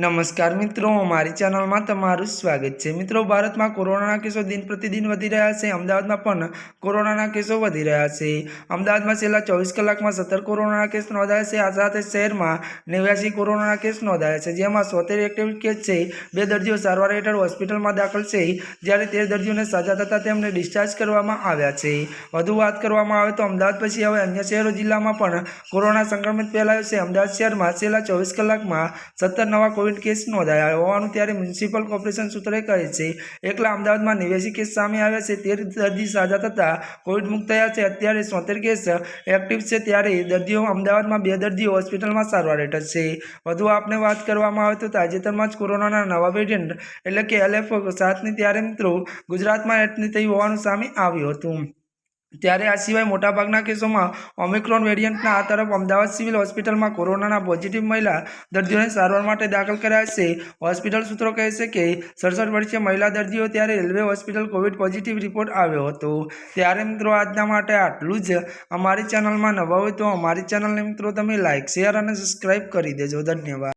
નમસ્કાર મિત્રો, મારી ચેનલમાં તમારું સ્વાગત છે. મિત્રો, ભારતમાં કોરોનાના કેસો દિન પ્રતિદિન વધી રહ્યા છે. અમદાવાદમાં પણ કોરોનાના કેસો વધી રહ્યા છે. અમદાવાદમાં છેલ્લા ચોવીસ કલાકમાં સત્તર કોરોનાના કેસ નોંધાયા છે. આ સાથે શહેરમાં નેવ્યાસી કોરોનાના કેસ નોંધાયા છે. જેમાં સોતેર એક્ટિવ કેસ છે. બે દર્દીઓ સારવાર હેઠળ હોસ્પિટલમાં દાખલ છે. જ્યારે તેર દર્દીઓને સાજા થતાં તેમને ડિસ્ચાર્જ કરવામાં આવ્યા છે. વધુ વાત કરવામાં આવે તો અમદાવાદ પછી હવે અન્ય શહેરો જિલ્લામાં પણ કોરોના સંક્રમિત ફેલાયો છે. અમદાવાદ શહેરમાં છેલ્લા ચોવીસ કલાકમાં સત્તર નવા કોવિડ કેસ નોંધાયા હોવાનું ત્યારે મ્યુનિસિપલ કોર્પોરેશન સૂત્રોએ કહે છે, એકલા અમદાવાદમાં નેવ્યાસી કેસ સામે આવ્યા છે તેર દર્દી સાજા થતાં કોવિડ મુક્ત થયા છે. અત્યારે સોતેર કેસ એક્ટિવ છે, ત્યારે દર્દીઓ અમદાવાદમાં બે દર્દીઓ હોસ્પિટલમાં સારવાર હેઠળ છે. વધુ આપને વાત કરવામાં આવે તો તાજેતરમાં જ કોરોનાના નવા વેરિયન્ટ એટલે કે એલએફ સાતની ત્યારે મિત્રો ગુજરાતમાં એડમિટ થઈ હોવાનું સામે આવ્યું હતું. ત્યારે આ સિવાય મોટાભાગના કેસોમાં ઓમિક્રોન વેરિયન્ટના આ તરફ અમદાવાદ સિવિલ હોસ્પિટલમાં કોરોનાના પોઝિટિવ મહિલા દર્દીઓને સારવાર માટે દાખલ કરાયા છે. હોસ્પિટલ સૂત્રો કહે છે કે સડસઠ વર્ષીય મહિલા દર્દીઓ ત્યારે railway hospital Covid positive report આવ્યો હતો. ત્યારે મિત્રો આજના માટે આટલું જ. અમારી ચેનલમાં નવા હોય તો અમારી ચેનલને મિત્રો તમે લાઇક શેર અને સબસ્ક્રાઈબ કરી દેજો. ધન્યવાદ.